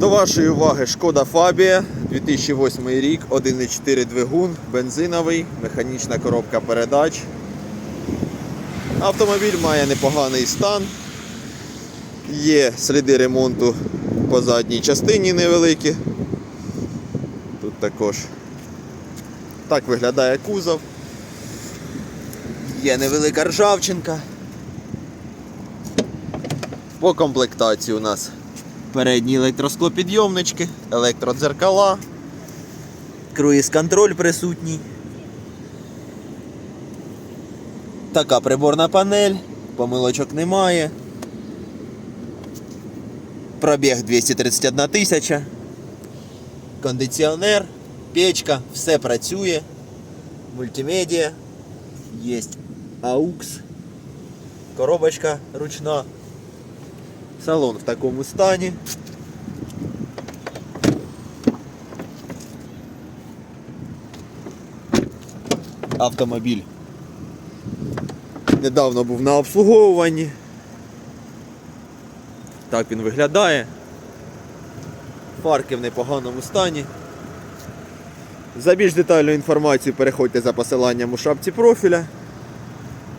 До вашої уваги шкода Фабія 2008 рік, 1,4 двигун, бензиновий, механічна коробка передач. Автомобіль має непоганий стан. Є сліди ремонту по задній частині невеликі. Тут також так виглядає кузов. Є невелика ржавчинка. По комплектації у нас передні електросклопідйомнички, електродзеркала, круїз-контроль присутній. Така приборна панель, помилочок немає. Пробіг 231 тисяча. Кондиціонер, печка, все працює. Мультимедіа. Є AUX. Коробочка ручна. Салон в такому стані. Автомобіль недавно був на обслуговуванні. Так він виглядає. Фарки в непоганому стані. За більш детальну інформацію переходьте за посиланням у шапці профіля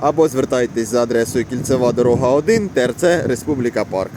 або звертайтесь за адресою Кільцева дорога 1 ТРЦ Республіка Парк.